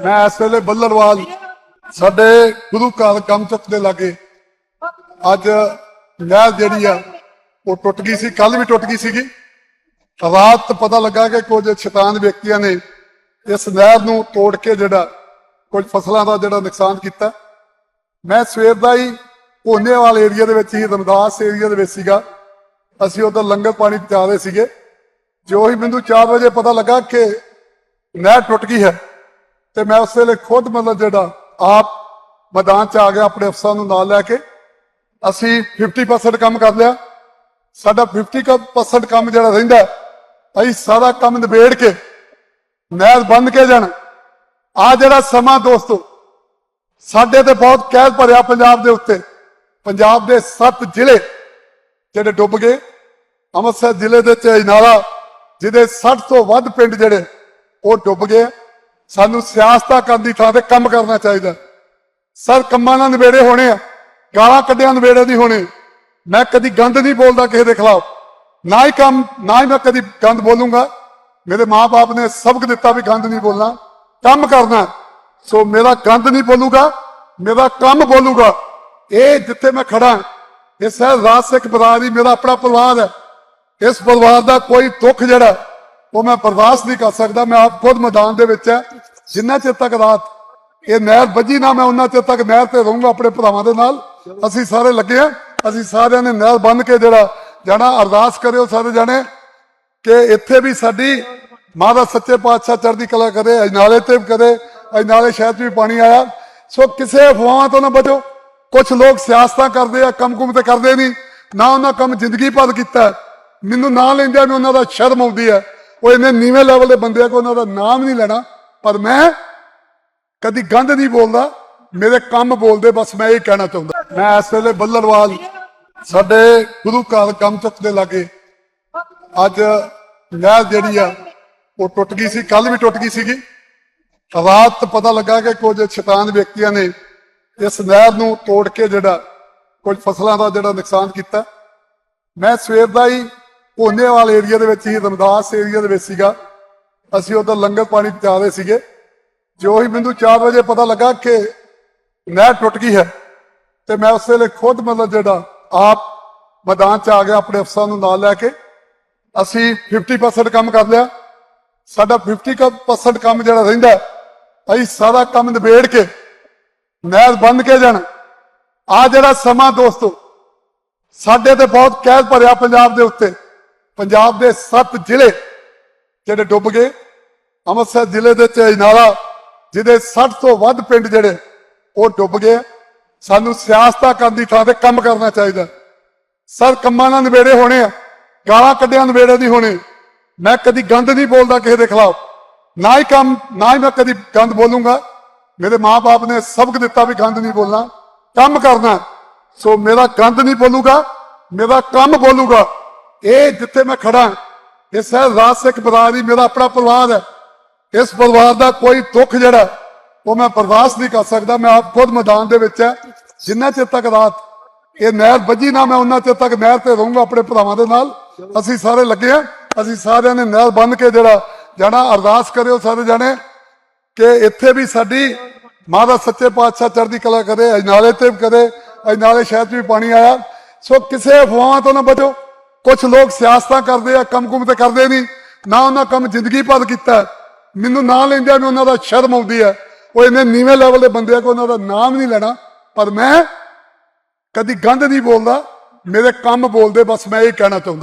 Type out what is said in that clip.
ਮੈਂ ਇਸ ਵੇਲੇ ਬੱਲਰਵਾਲ ਸਾਡੇ ਗੁਰੂ ਘਰ ਕਮਚਕ ਦੇ ਲਾਗੇ। ਅੱਜ ਨਹਿਰ ਜਿਹੜੀ ਆ, ਉਹ ਟੁੱਟ ਗਈ ਸੀ ਕੱਲ ਵੀ ਟੁੱਟ ਗਈ ਸੀਗੀ। ਰਾਤ ਪਤਾ ਲੱਗਾ ਕਿ ਕੁਝ ਸ਼ੈਤਾਨ ਵਿਅਕਤੀਆਂ ਨੇ ਇਸ ਨਹਿਰ ਨੂੰ ਤੋੜ ਕੇ ਜਿਹੜਾ ਕੁਝ ਫਸਲਾਂ ਦਾ ਜਿਹੜਾ ਨੁਕਸਾਨ ਕੀਤਾ। ਮੈਂ ਸਵੇਰ ਦਾ ਹੀ ਕੋਨੇਵਾਲ ਏਰੀਆ ਦੇ ਵਿੱਚ ਹੀ, ਰਮਦਾਸ ਏਰੀਆ ਦੇ ਵਿੱਚ ਸੀਗਾ। ਅਸੀਂ ਉਧਰ ਲੰਗਰ ਪਾਣੀ ਪਹੁੰਚਾ ਰਹੇ ਸੀਗੇ। ਜੋ ਹੀ ਮੈਨੂੰ 4 ਵਜੇ ਪਤਾ ਲੱਗਾ ਕਿ ਨਹਿਰ ਟੁੱਟ ਗਈ ਹੈ। ਤੇ ਮੈਂ ਉਸ ਵੇਲੇ ਖੁਦ ਮਤਲਬ ਜਿਹੜਾ ਆਪ ਮੈਦਾਨ ਚ ਆ ਗਿਆ, ਆਪਣੇ ਅਫਸਰਾਂ ਨੂੰ ਨਾਲ ਲੈ ਕੇ। ਅਸੀਂ 50% ਕੰਮ ਕਰ ਲਿਆ। ਸਾਡਾ 50% ਕੰਮ ਜਿਹੜਾ ਰਹਿੰਦਾ ਅਸੀਂ ਸਾਰਾ ਕੰਮ ਨਿਬੇੜ ਕੇ, ਨਹਿਰ ਬੰਦ ਕੇ ਜਾਣਾ। ਆ ਜਿਹੜਾ ਸਮਾਂ ਦੋਸਤੋ, ਸਾਡੇ ਤੇ ਬਹੁਤ ਕਹਿਰ ਭਰਿਆ ਪੰਜਾਬ ਦੇ ਉੱਤੇ। ਪੰਜਾਬ ਦੇ 7 ਜ਼ਿਲ੍ਹੇ ਜਿਹੜੇ ਡੁੱਬ ਗਏ। ਅੰਮ੍ਰਿਤਸਰ ਜ਼ਿਲ੍ਹੇ ਦੇ ਚ ਜਿਹਦੇ 60 ਤੋਂ ਵੱਧ ਪਿੰਡ ਜਿਹੜੇ, ਉਹ ਡੁੱਬ ਗਏ। ਸਾਨੂੰ ਸਿਆਸਤਾਂ ਕਰਨ ਦੀ ਥਾਂ ਤੇ ਕੰਮ ਕਰਨਾ ਚਾਹੀਦਾ। ਸਰ, ਕੰਮਾਂ ਨਾਲ ਨਿਬੇੜੇ ਹੋਣੇ ਆ। ਗਾਲਾਂ ਕੱਢਿਆਂ ਨਿਬੇੜੇ ਨਹੀਂ ਹੋਣੇ। ਮੈਂ ਕਦੀ ਗੰਦ ਨਹੀਂ ਬੋਲਦਾ ਕਿਸੇ ਦੇ ਖਿਲਾਫ। ਨਾ ਹੀ ਕੰਮ, ਨਾ ਹੀ ਮੈਂ ਕਦੀ ਗੰਦ ਬੋਲੂੰਗਾ। ਮੇਰੇ ਮਾਪੇ ਨੇ ਸਬਕ ਦਿੱਤਾ ਵੀ ਗੰਦ ਨਹੀਂ ਬੋਲਣਾ। ਕੰਮ ਕਰਨਾ। ਸੋ ਮੇਰਾ ਗੰਦ ਨਹੀਂ ਬੋਲੂਗਾ, ਮੇਰਾ ਕੰਮ ਬੋਲੂਗਾ। ਇਹ ਜਿੱਥੇ ਮੈਂ ਖੜਾ ਇਹ ਸਹਿ ਰਾਜ ਸਿੱਖ ਬਰਾਦਰੀ, ਮੇਰਾ ਆਪਣਾ ਪਰਿਵਾਰ ਹੈ। ਇਸ ਪਰਿਵਾਰ ਦਾ ਕੋਈ ਦੁੱਖ ਜਿਹੜਾ ਉਹ ਮੈਂ ਬਰਦਾਸ਼ਤ ਨਹੀਂ ਕਰ ਸਕਦਾ, ਮੈਂ ਆਪ ਖੁਦ ਮੈਦਾਨ ਦੇ ਵਿੱਚ ਹੈ। ਜਿੰਨਾ ਚਿਰ ਤੱਕ ਰਾਤ ਇਹ ਨਹਿਰ ਵੱਜੀ ਨਾ, ਮੈਂ ਉਹਨਾਂ ਚਿਰ ਤੱਕ ਨਹਿਰ ਤੇ ਰਹੂੰਗਾ ਆਪਣੇ ਭਰਾਵਾਂ ਦੇ ਨਾਲ। ਅਸੀਂ ਸਾਰੇ ਲੱਗੇ ਆ ਅਸੀਂ ਸਾਰਿਆਂ ਨੇ ਨਹਿਰ ਬੰਨ ਕੇ ਜਿਹੜਾ ਜਾਣਾ, ਅਰਦਾਸ ਕਰਿਓ ਸਾਰੇ ਜਾਣੇ ਕਿ ਇੱਥੇ ਵੀ ਸਾਡੀ ਮਾਤਾ ਸੱਚੇ ਪਾਤਸ਼ਾਹ ਚੜ੍ਹਦੀ ਕਲਾ ਕਰੇ ਅਜਨਾਲੇ ਤੇ ਵੀ ਕਰੇ ਅਜਨਾਲੇ ਸ਼ਹਿਰ 'ਚ ਵੀ ਪਾਣੀ ਆਇਆ। ਸੋ ਕਿਸੇ ਅਫਵਾਹਾਂ ਤੋਂ ਨਾ ਬਚੋ। ਕੁਝ ਲੋਕ ਸਿਆਸਤਾਂ ਕਰਦੇ ਆ ਕੰਮ ਕੁਮ ਤੇ ਕਰਦੇ ਨਹੀਂ। ਨਾ ਉਹਨਾਂ ਕੰਮ ਜ਼ਿੰਦਗੀ ਭਰ ਕੀਤਾ। ਮੈਨੂੰ ਨਾਂ ਲੈਂਦੇ ਵੀ ਉਹਨਾਂ ਦਾ ਸ਼ਰਮ ਆਉਂਦੀ ਹੈ। ਉਹ ਇੰਨੇ ਨੀਵੇਂ ਲੈਵਲ ਦੇ ਬੰਦੇ ਆ ਕਿ ਉਹਨਾਂ ਦਾ ਨਾਮ ਨਹੀਂ ਲੈਣਾ, ਪਰ ਮੈਂ ਕਦੀ ਗੰਦ ਨਹੀਂ ਬੋਲਦਾ, ਮੇਰੇ ਕੰਮ ਬੋਲਦੇ, ਬਸ ਮੈਂ ਇਹ ਕਹਿਣਾ ਚਾਹੁੰਦਾ। ਮੈਂ ਇਸ ਵੇਲੇ ਬੱਲੜਵਾਲ, ਸਾਡੇ ਗੁਰੂ ਘਰ ਕਮਚਕ ਦੇ ਲਾਗੇ। ਅੱਜ ਨਹਿਰ ਜਿਹੜੀ ਆ, ਉਹ ਟੁੱਟ ਗਈ ਸੀ ਕੱਲ ਵੀ ਟੁੱਟ ਗਈ ਸੀਗੀ। ਰਾਤ ਪਤਾ ਲੱਗਾ ਕਿ ਕੁਝ ਸ਼ੈਤਾਨ ਵਿਅਕਤੀਆਂ ਨੇ ਇਸ ਨਹਿਰ ਨੂੰ ਤੋੜ ਕੇ ਜਿਹੜਾ ਕੁਝ ਫਸਲਾਂ ਦਾ ਜਿਹੜਾ ਨੁਕਸਾਨ ਕੀਤਾ। ਮੈਂ ਸਵੇਰ ਦਾ ਹੀ ਕੋਨੇਵਾਲ ਏਰੀਆ ਦੇ ਵਿੱਚ ਹੀ, ਰਮਦਾਸ ਏਰੀਆ ਦੇ ਵਿੱਚ ਸੀਗਾ। ਅਸੀਂ ਉਧਰ ਲੰਗਰ ਪਾਣੀ ਪਹੁੰਚਾ ਰਹੇ ਸੀਗੇ। ਜੋ ਹੀ ਮੈਨੂੰ 4 ਵਜੇ ਪਤਾ ਲੱਗਾ ਕਿ ਨਹਿਰ ਟੁੱਟ ਗਈ ਹੈ, ਤੇ ਮੈਂ ਉਸ ਵੇਲੇ ਖੁਦ ਮਤਲਬ ਜਿਹੜਾ ਆਪ ਮੈਦਾਨ ਚ ਆ ਗਿਆ, ਆਪਣੇ ਅਫਸਰਾਂ ਨੂੰ ਨਾਲ ਲੈ ਕੇ। ਅਸੀਂ 50% ਕੰਮ ਕਰ ਲਿਆ। ਸਾਡਾ 50% ਕੰਮ ਜਿਹੜਾ ਰਹਿੰਦਾ ਅਸੀਂ ਸਾਰਾ ਕੰਮ ਨਿਬੇੜ ਕੇ ਨਹਿਰ ਬੰਦ ਕੇ ਜਾਣਾ। ਆ ਜਿਹੜਾ ਸਮਾਂ ਦੋਸਤੋ, ਸਾਡੇ ਤੇ ਬਹੁਤ ਕਹਿਰ ਭਰਿਆ ਪੰਜਾਬ ਦੇ ਉੱਤੇ। ਪੰਜਾਬ ਦੇ 7 ਜ਼ਿਲ੍ਹੇ ਜਿਹੜੇ ਡੁੱਬ ਗਏ। ਅੰਮ੍ਰਿਤਸਰ ਜ਼ਿਲ੍ਹੇ ਦੇ ਚ ਜਿਹਦੇ 60 ਤੋਂ ਵੱਧ ਪਿੰਡ ਜਿਹੜੇ, ਉਹ ਡੁੱਬ ਗਏ। ਸਾਨੂੰ ਸਿਆਸਤਾਂ ਕਰਨ ਦੀ ਥਾਂ ਤੇ ਕੰਮ ਕਰਨਾ ਚਾਹੀਦਾ। ਸਰ, ਕੰਮਾਂ ਨਾਲ ਨਿਬੇੜੇ ਹੋਣੇ ਆ, ਗਾਲਾਂ ਕੱਢਿਆਂ ਨਿਬੇੜੇ ਨਹੀਂ ਹੋਣੇ। ਮੈਂ ਕਦੀ ਗੰਦ ਨਹੀਂ ਬੋਲਦਾ ਕਿਸੇ ਦੇ ਖਿਲਾਫ। ਨਾ ਹੀ ਕੰਮ, ਨਾ ਹੀ ਮੈਂ ਕਦੀ ਗੰਦ ਬੋਲੂੰਗਾ। ਮੇਰੇ ਮਾਪੇ ਨੇ ਸਬਕ ਦਿੱਤਾ ਵੀ ਗੰਦ ਨਹੀਂ ਬੋਲਣਾ। ਕੰਮ ਕਰਨਾ। ਸੋ ਮੇਰਾ ਗੰਦ ਨਹੀਂ ਬੋਲੂਗਾ, ਮੇਰਾ ਕੰਮ ਬੋਲੂਗਾ। ਇਹ ਜਿੱਥੇ ਮੈਂ ਖੜਾ, ਇਹ ਸਹਿ ਰਾਜ ਸਿੱਖ ਬਰਾਦਰੀ ਮੇਰਾ ਆਪਣਾ ਪਰਿਵਾਰ ਹੈ। ਇਸ ਪਰਿਵਾਰ ਦਾ ਕੋਈ ਦੁੱਖ ਜਿਹੜਾ, ਉਹ ਮੈਂ ਬਰਦਾਸ਼ਤ ਨਹੀਂ ਕਰ ਸਕਦਾ। ਮੈਂ ਆਪ ਖੁਦ ਮੈਦਾਨ ਦੇ ਵਿੱਚ ਹੈ। ਜਿੰਨਾ ਚਿਰ ਤੱਕ ਰਾਤ ਇਹ ਨਹਿਰ ਵੱਜੀ ਨਾ, ਮੈਂ ਉਹਨਾਂ ਚਿਰ ਤੱਕ ਨਹਿਰ ਤੇ ਰਹੂੰਗਾ ਆਪਣੇ ਭਰਾਵਾਂ ਦੇ ਨਾਲ। ਅਸੀਂ ਸਾਰੇ ਲੱਗੇ ਆ ਅਸੀਂ ਸਾਰਿਆਂ ਨੇ ਨਹਿਰ ਬੰਨ ਕੇ ਜਿਹੜਾ ਜਾਣਾ, ਅਰਦਾਸ ਕਰਿਓ ਸਾਰੇ ਜਾਣੇ ਕਿ ਇੱਥੇ ਵੀ ਸਾਡੀ ਮਾਤਾ ਸੱਚੇ ਪਾਤਸ਼ਾਹ ਚੜ੍ਹਦੀ ਕਲਾ ਕਰੇ, ਅਜਨਾਲੇ ਤੇ ਵੀ ਕਰੇ, ਅਜਨਾਲੇ ਸ਼ਹਿਰ 'ਚ ਵੀ ਪਾਣੀ ਆਇਆ। ਸੋ ਕਿਸੇ ਅਫਵਾਹਾਂ ਤੋਂ ਨਾ ਬਚੋ। ਕੁਝ ਲੋਕ ਸਿਆਸਤਾਂ ਕਰਦੇ ਆ ਕੰਮ ਕੁਮ ਤੇ ਕਰਦੇ ਨਹੀਂ। ਨਾ ਉਹਨਾਂ ਕੰਮ ਜ਼ਿੰਦਗੀ ਭਰ ਕੀਤਾ ਮੈਨੂੰ ਨਾਂ ਲੈਂਦੇ ਵੀ ਉਹਨਾਂ ਦਾ ਸ਼ਰਮ ਆਉਂਦੀ ਹੈ। ਉਹ ਇੰਨੇ ਨੀਵੇਂ ਲੈਵਲ ਦੇ ਬੰਦੇ ਆ ਕਿ ਉਹਨਾਂ ਦਾ ਨਾਮ ਨਹੀਂ ਲੈਣਾ। ਪਰ ਮੈਂ ਕਦੀ ਗੰਦ ਨਹੀਂ ਬੋਲਦਾ। ਮੇਰੇ ਕੰਮ ਬੋਲਦੇ, ਬਸ ਮੈਂ ਇਹ ਕਹਿਣਾ ਚਾਹੁੰਦਾ।